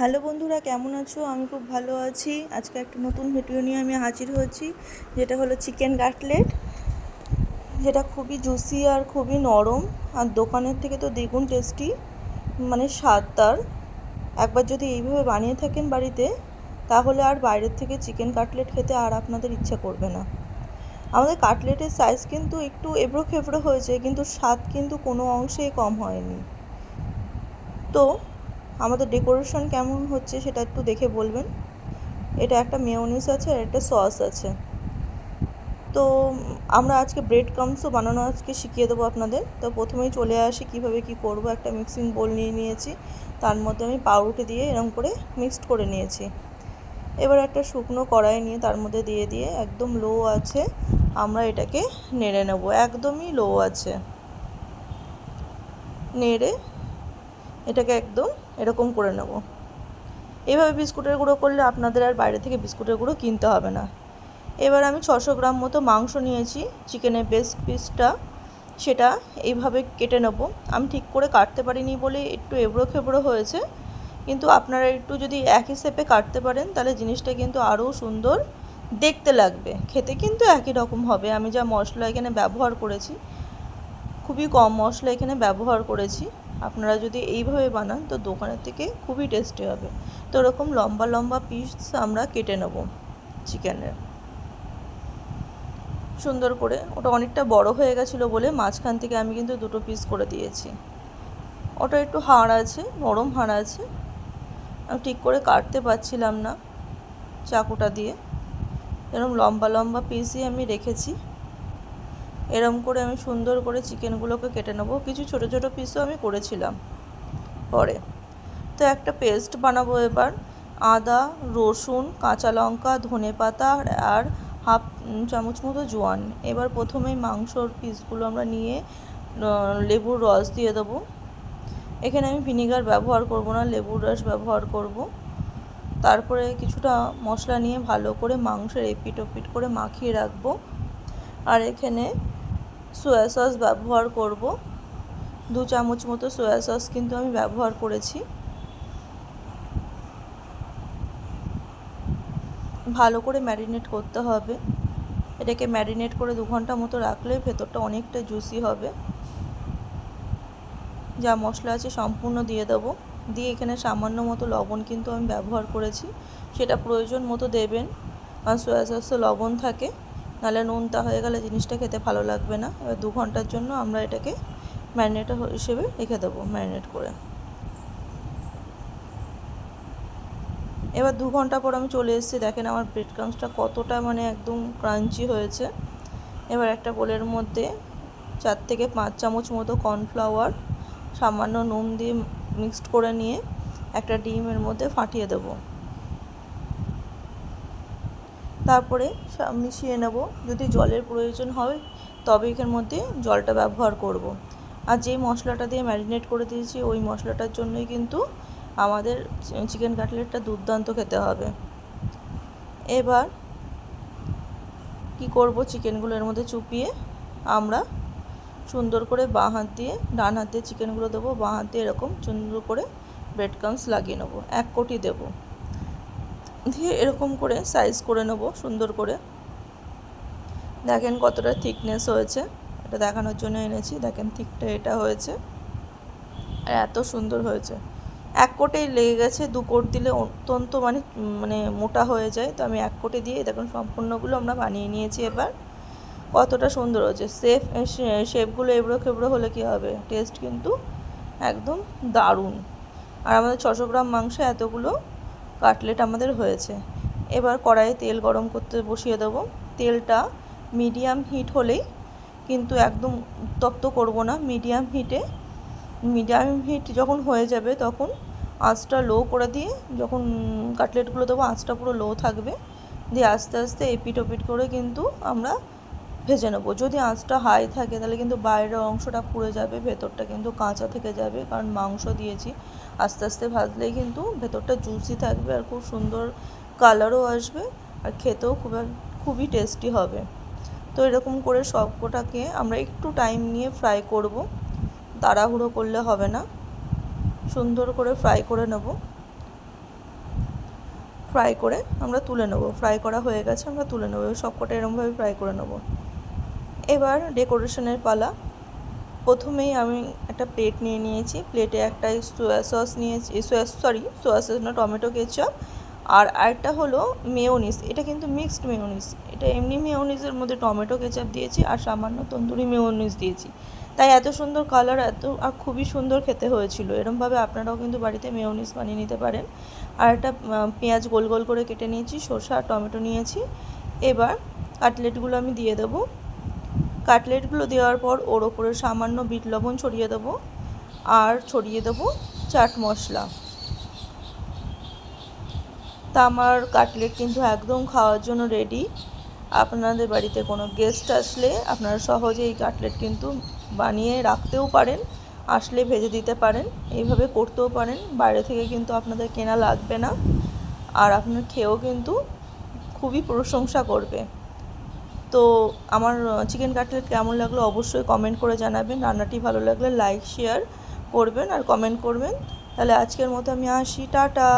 Hello বন্ধুরা, কেমন আছো? আমি খুব ভালো আছি। আজকে একটা নতুন ভিডিও নিয়ে আমি হাজির হয়েছি, যেটা হলো চিকেন কাটলেট, যেটা খুবই জুসি আর খুবই নরম। আর দোকানের থেকে তো দ্বিগুণ টেস্টি মানে স্বাদ তার। একবার যদি এইভাবে বানিয়ে থাকেন বাড়িতে, তাহলে আর বাইরের থেকে চিকেন কাটলেট খেতে আর আপনাদের ইচ্ছা করবে না। আমাদের কাটলেটের সাইজ কিন্তু একটু এবড়ো খেবড়ো হয়েছে, কিন্তু স্বাদ কিন্তু কোনো অংশেই কম হয়নি। তো আমাদের ডেকোরেশন কেমন হচ্ছে সেটা একটু দেখে বলবেন। এটা একটা মেয়নিস আছে আর একটা সস আছে। তো আমরা আজকে ব্রেড ক্রামসও বানানো আজকে শিখিয়ে দেবো আপনাদের। তো প্রথমেই চলে আসি কীভাবে কি করব। একটা মিক্সিং বোল নিয়ে নিয়েছি। তার মধ্যে আমি পাউরুটি দিয়ে এরকম করে মিক্সড করে নিয়েছি। এবার একটা শুকনো কড়াই নিয়ে তার মধ্যে দিয়ে দিয়ে একদম লো আছে আমরা এটাকে নেড়ে নেব। একদমই লো আছে। নেড়ে এটাকে একদম এরকম করে নেব। এভাবে বিস্কুটের গুঁড়ো করলে আপনাদের আর বাইরে থেকে বিস্কুটের গুঁড়ো কিনতে হবে না। এবার আমি ছশো গ্রাম মতো মাংস নিয়েছি, চিকেনের বেস্ট পিসটা। সেটা এইভাবে কেটে নেব। আমি ঠিক করে কাটতে পারিনি বলে একটু এবড়ো খেবড়ো হয়েছে। কিন্তু আপনারা একটু যদি একই শেপে কাটতে পারেন, তাহলে জিনিসটা কিন্তু আরও সুন্দর দেখতে লাগবে। খেতে কিন্তু একই রকম হবে। আমি যা মশলা এখানে ব্যবহার করেছি, খুবই কম মশলা এখানে ব্যবহার করেছি। আপনারা যদি এইভাবে বানান, তো দোকানের থেকে খুবই টেস্টি হবে। তো ওরকম লম্বা লম্বা পিস আমরা কেটে নেব চিকেনের সুন্দর করে। ওটা অনেকটা বড় হয়ে গেছিল বলে মাঝখান থেকে আমি কিন্তু দুটো পিস করে দিয়েছি। ওটা একটু হাড় আছে, নরম হাড় আছে। আমি ঠিক করে কাটতে পারছিলাম না চাকুটা দিয়ে। এরকম লম্বা লম্বা পিসই আমি রেখেছি। এরম করে আমি সুন্দর করে চিকেনগুলোকে কেটে নেব। কিছু ছোট ছোট পিসও আমি করেছিলাম পরে। তো একটা পেস্ট বানাবো এবার। আদা, রসুন, কাঁচা লঙ্কা, ধনে পাতা আর হাফ চামচ মতো জোয়ান। এবার প্রথমেই মাংসর পিসগুলো আমরা নিয়ে লেবুর রস দিয়ে দেবো। এখানে আমি ভিনিগার ব্যবহার করব না, লেবুর রস ব্যবহার করব। তারপরে কিছুটা মশলা নিয়ে ভালো করে মাংসের এপিট ওপিট করে মাখিয়ে রাখব। আর এখানে সোয়া সস ব্যবহার করব। দু চামচ মতো সোয়া সস কিন্তু আমি ব্যবহার করেছি। ভালো করে ম্যারিনেট করতে হবে। এটাকে ম্যারিনেট করে দু ঘণ্টা মতো রাখলে ভেতরটা অনেকটা জুসি হবে। যা মশলা আছে সম্পূর্ণ দিয়ে দেবো। দিয়ে এখানে সামান্য মতো লবণ কিন্তু আমি ব্যবহার করেছি। সেটা প্রয়োজন মতো দেবেন। কারণ সোয়া সসে লবণ থাকে। নাহলে নুনটা হয়ে গেলে জিনিসটা খেতে ভালো লাগবে না। এবার দু ঘণ্টার জন্য আমরা এটাকে ম্যারিনেট হিসেবে রেখে দেবো ম্যারিনেট করে। এবার দু ঘণ্টা পর আমি চলে এসেছি। দেখেন আমার ব্রেড ক্রামসটা কতটা মানে একদম ক্রাঞ্চি হয়েছে। এবার একটা বোলের মধ্যে চার থেকে পাঁচ চামচ মতো কর্নফ্লাওয়ার সামান্য নুন দিয়ে মিক্সড করে নিয়ে একটা ডিমের মধ্যে ফাটিয়ে দেবো। তারপরে মিশিয়ে নেব। যদি জলের প্রয়োজন হয়, তবে এখান মধ্যে জলটা ব্যবহার করব। আর যেই মশলাটা দিয়ে ম্যারিনেট করে দিয়েছি, ওই মশলাটার জন্যই কিন্তু আমাদের চিকেন কাটলেটটা দুর্দান্ত খেতে হবে। এবার কি করব? চিকেনগুলো এর মধ্যে চুপিয়ে আমরা সুন্দর করে বাঁ হাত দিয়ে, ডান হাত দিয়ে চিকেনগুলো দেবো। বাঁ হাত দিয়ে এরকম সুন্দর করে ব্রেড ক্রামস লাগিয়ে নেব। এক কোটি দেবো। দিয়ে এরকম করে সাইজ করে নেব, সুন্দর করে। দেখেন কতটা থিকনেস হয়েছে। এটা দেখানোর জন্য এনেছি। দেখেন থিকটা এটা হয়েছে। আর এত সুন্দর হয়েছে। এক কোটেই লেগে গেছে। দু কোট দিলে অত্যন্ত মানে মানে মোটা হয়ে যায়। তো আমি এক কোটে দিয়ে দেখুন সম্পূর্ণগুলো আমরা বানিয়ে নিয়েছি এবার। কতটা সুন্দর হয়েছে। সেফ শেপগুলো এবড়ো খেবড়ো হলে কী হবে? টেস্ট কিন্তু একদম দারুণ। আর আমাদের ছশো গ্রাম মাংস এতগুলো কাটলেট আমাদের হয়েছে। এবার কড়াইয়ে তেল গরম করতে বসিয়ে দেবো। তেলটা মিডিয়াম হিট হলেই কিন্তু একদম উত্তপ্ত করব না। মিডিয়াম হিটে, মিডিয়াম হিট যখন হয়ে যাবে তখন আঁচটা লো করে দিয়ে যখন কাটলেটগুলো দেবো, আঁচটা পুরো লো থাকবে। দিয়ে আস্তে আস্তে এপিট ওপিট করে কিন্তু আমরা ভেজে নেব। যদি আঁচটা হাই থাকে, তাহলে কিন্তু বাইরের অংশটা পুড়ে যাবে, ভেতরটা কিন্তু কাঁচা থেকে যাবে, কারণ মাংস দিয়েছি। আস্তে আস্তে ভাজলেই কিন্তু ভেতরটা জুসি থাকবে আর খুব সুন্দর কালারও আসবে আর খেতেও খুব খুবই টেস্টি হবে। তো এরকম করে সবকটাকে আমরা একটু টাইম নিয়ে ফ্রাই করব। তাড়াহুড়ো করলে হবে না। সুন্দর করে ফ্রাই করে নেব। ফ্রাই করে আমরা তুলে নেব। ফ্রাই করা হয়ে গেছে, আমরা তুলে নেব। সবকটা এরমভাবে ফ্রাই করে নেব। এবার ডেকোরেশনের পালা। প্রথমেই আমি একটা প্লেট নিয়ে নিয়েছি। প্লেটে একটা সোয়া সস নিয়েছি, সোয়া সরি, সোয়া সস না, টমেটো কেচাপ। আর আরেকটা হলো মেয়োনিস এটা কিন্তু মিক্সড মেয়োনিস এটা এমনি মেয়োনিসের মধ্যে টমেটো কেচাপ দিয়েছি আর সামান্য তন্দুরি মেয়োনিস দিয়েছি। তাই এত সুন্দর কালার, এত, আর খুবই সুন্দর খেতে হয়েছিল। এরমভাবে আপনারাও কিন্তু বাড়িতে মেয়োনিস বানিয়ে নিতে পারেন। আর একটা পেঁয়াজ গোল গোল করে কেটে নিয়েছি শসা আর টমেটো নিয়েছি। এবার কাটলেটগুলো আমি দিয়ে দেবো। কাটলেটগুলো দেওয়ার পর ওর ওপরে সামান্য বিট লবণ ছড়িয়ে দেবো আর ছড়িয়ে দেবো চাট মশলা। তা আমার কাটলেট কিন্তু একদম খাওয়ার জন্য রেডি আপনাদের বাড়িতে কোনো গেস্ট আসলে আপনারা সহজে এই কাটলেট কিন্তু বানিয়ে রাখতেও পারেন, আসলে ভেজে দিতে পারেন, এইভাবে করতেও পারেন। বাইরে থেকে কিন্তু আপনাদের কেনা লাগবে না। আর আপনার খেয়েও কিন্তু খুবই প্রশংসা করবে। তো আমার চিকেন কাটলেট কেমন লাগল অবশ্যই কমেন্ট করে জানাবেন। রান্নাটি ভালো লাগলে লাইক শেয়ার করবেন আর কমেন্ট করবেন। তাহলে আজকের মতো আমি আসি। টাটা!